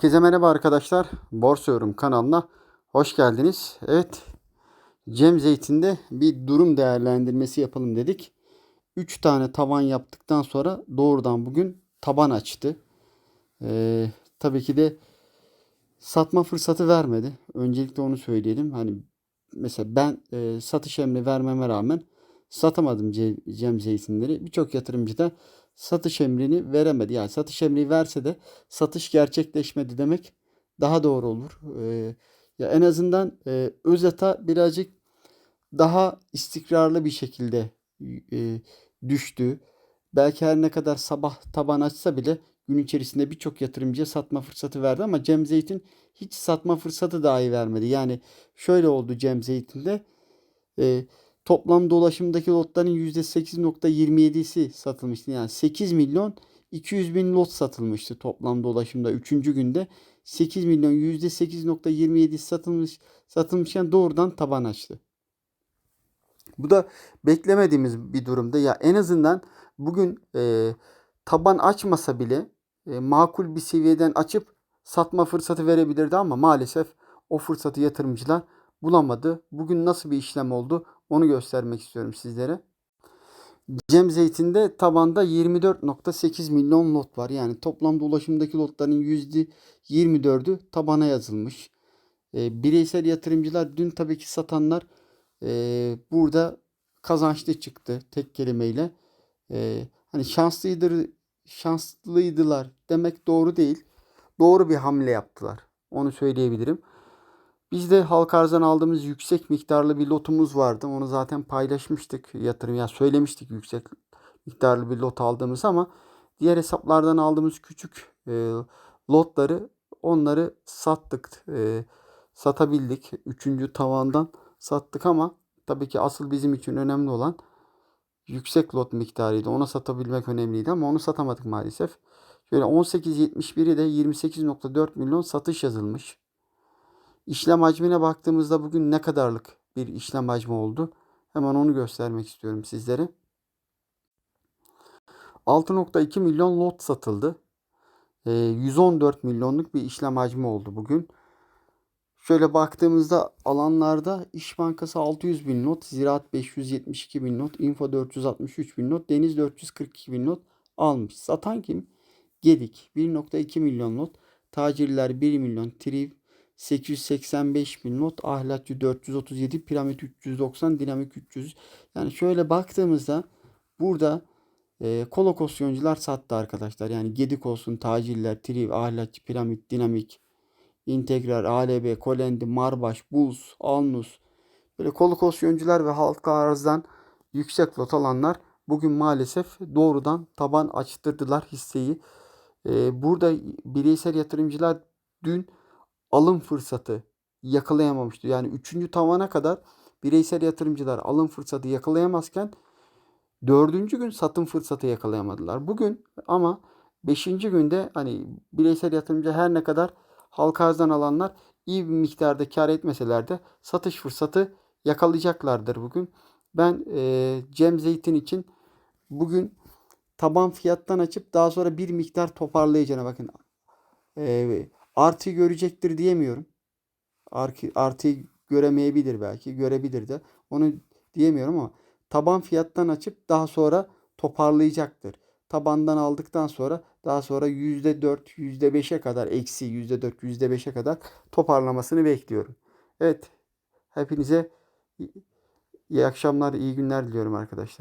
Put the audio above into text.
Herkese merhaba arkadaşlar. Borsa Yorum kanalına hoş geldiniz. Evet, Cem Zeytin'de bir durum değerlendirmesi yapalım dedik. 3 tane tavan yaptıktan sonra doğrudan bugün taban açtı. Ee, tabii ki de satma fırsatı vermedi. Öncelikle onu söyleyelim. Hani mesela ben e, satış emri vermeme rağmen satamadım Ce- Cem Zeytinleri. Birçok yatırımcı da satış emrini veremedi. Yani satış emri verse de satış gerçekleşmedi demek daha doğru olur. Ee, ya en azından e, Özata birazcık daha istikrarlı bir şekilde e, düştü. Belki her ne kadar sabah taban açsa bile gün içerisinde birçok yatırımcıya satma fırsatı verdi ama Cem Zeytin hiç satma fırsatı dahi vermedi. Yani şöyle oldu Cem Zeytin'de. E, toplam dolaşımdaki lotların %8.27'si satılmıştı. Yani 8 milyon 200 bin lot satılmıştı toplam dolaşımda 3. günde. 8 milyon %8.27 satılmış satılmışken doğrudan taban açtı. Bu da beklemediğimiz bir durumda. Ya en azından bugün e, taban açmasa bile e, makul bir seviyeden açıp satma fırsatı verebilirdi ama maalesef o fırsatı yatırımcılar bulamadı. Bugün nasıl bir işlem oldu onu göstermek istiyorum sizlere. Cem Zeytin'de tabanda 24.8 milyon lot var. Yani toplamda ulaşımdaki lotların %24'ü tabana yazılmış. E, bireysel yatırımcılar dün tabii ki satanlar e, burada kazançlı çıktı tek kelimeyle. E, hani şanslıydır, şanslıydılar demek doğru değil. Doğru bir hamle yaptılar. Onu söyleyebilirim. Biz de halka arzdan aldığımız yüksek miktarlı bir lotumuz vardı. Onu zaten paylaşmıştık yatırım ya söylemiştik yüksek miktarlı bir lot aldığımız ama diğer hesaplardan aldığımız küçük e, lotları onları sattık. E, satabildik. Üçüncü tavandan sattık ama tabii ki asıl bizim için önemli olan yüksek lot miktarıydı. Ona satabilmek önemliydi ama onu satamadık maalesef. Şöyle 18.71'i de 28.4 milyon satış yazılmış. İşlem hacmine baktığımızda bugün ne kadarlık bir işlem hacmi oldu? Hemen onu göstermek istiyorum sizlere. 6.2 milyon lot satıldı. 114 milyonluk bir işlem hacmi oldu bugün. Şöyle baktığımızda alanlarda İş Bankası 600 bin not, Ziraat 572 bin not, Info 463 bin not, Deniz 442 bin not almış. Satan kim? Gedik 1.2 milyon not, Tacirler 1 milyon, Triv 885 bin not, Ahlakçı 437, Piramit 390, Dinamik 300. Yani şöyle baktığımızda burada e, kolokosyoncular sattı arkadaşlar. Yani Gedik olsun, Tacirler, Triv, Ahlakçı, Piramit, Dinamik, İntegral, ALB, Kolendi, Marbaş, Bulls, Alnus böyle kolokosyoncular ve halka arzdan yüksek lot alanlar bugün maalesef doğrudan taban açtırdılar hisseyi. Ee, burada bireysel yatırımcılar dün alım fırsatı yakalayamamıştı. Yani üçüncü tavana kadar bireysel yatırımcılar alım fırsatı yakalayamazken dördüncü gün satım fırsatı yakalayamadılar. Bugün ama beşinci günde hani bireysel yatırımcı her ne kadar halka arzdan alanlar iyi bir miktarda kar etmeseler de satış fırsatı yakalayacaklardır bugün. Ben e, Cem Zeytin için bugün taban fiyattan açıp daha sonra bir miktar toparlayacağına bakın. E, artı görecektir diyemiyorum. Artıyı göremeyebilir belki. Görebilir de. Onu diyemiyorum ama taban fiyattan açıp daha sonra toparlayacaktır. Tabandan aldıktan sonra daha sonra %4, %5'e kadar eksi %4, %5'e kadar toparlamasını bekliyorum. Evet. Hepinize iyi akşamlar, iyi günler diliyorum arkadaşlar.